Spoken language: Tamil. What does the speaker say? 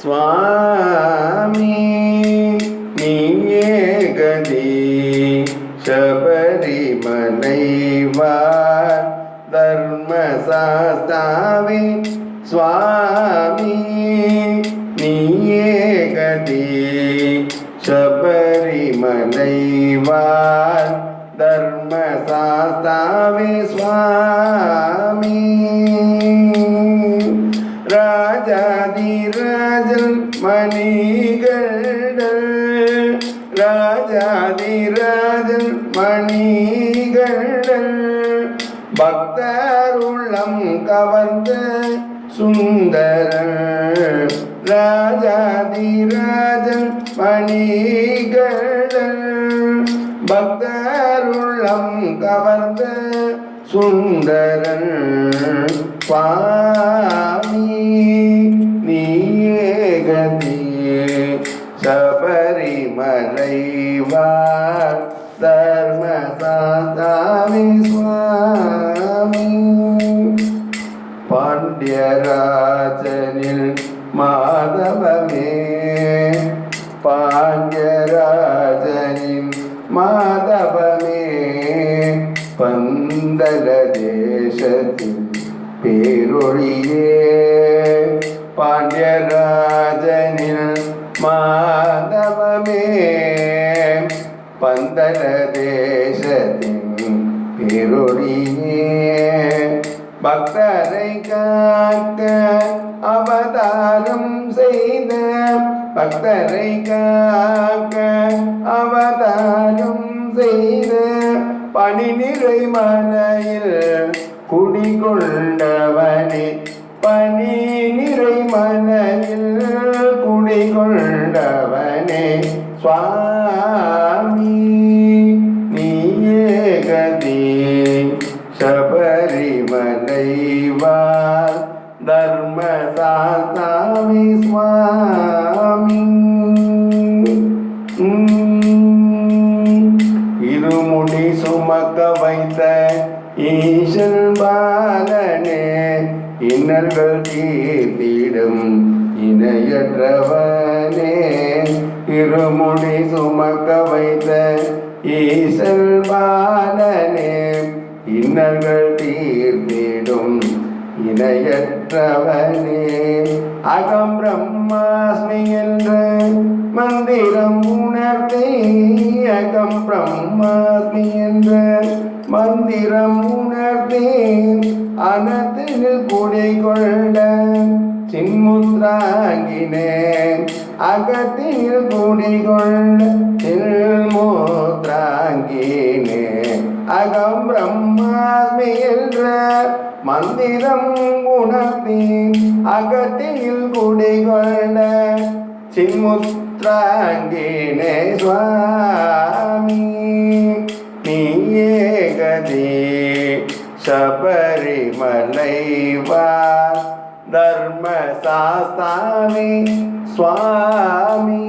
சுவாமி நீயே கதி சபரிமலைவார் தர்மசாஸ்தாவே சுவாமி நீயே கதி சபரிமலைவார் தர்மசாஸ்தாவே சுவாமி ராஜாதிராஜன் மணிகண்டல் ராஜாதிராஜன் மணிகண்டல் பக்தர் கவர்ந்த சுந்தர ராஜாதிராஜன் மணிகள் பக்தர் கவர்ந்த சுந்தரன் சுவாமி. சபரிமலைவார் தர்மசாதாமி சுவாமி பாண்டியராஜனில் மாதவமே. பாண்டியராஜனின் மாதவமே. பந்தல தேசத்தின் பேரொழியே பந்தன தேசத்தின் பேரொழியே பக்தரை காக்க அவதாரம் செய்த பக்தரை காக்க அவதாரம் செய்த பணி நிறை மனையில் குடிகொண்டவனே பணி நிறை மனையில் குடிகொண்டவனே சுவா சபரிமலைவார் தர்மசாஸ்தாமி சுவாமி. இருமுடி சுமக்க வைத்த ஈசன் பாலனே இன்னர்கள் தீர்த்திடும் இணையற்றவனே. இருமுடி சுமக்க வைத்த ஈசல் பாலனே இன்னங்கள் தீர்ந்திடும். இணையற்றவனே அகம் பிரம்மாஸ்மி என்ற மந்திரம் உணர்ந்தே அகம் பிரம்மாஸ்மி என்ற மந்திரம் உணர்ந்தேன் அனத்தில் குடிகொண்ட சின்முத்ராங்கினே அகத்தில் குடி குடிகொண்ட சின்முத்ராங்கினே அகம் பிரம்ம மந்திரம் உணர்ந்தேன். அகத்தியில் குடிகொண்ட சின்முத்ராங்கினே சுவாமி. நீயே கதி சபரிமலைவா தர்மசாஸ்தாமி சுவாமி.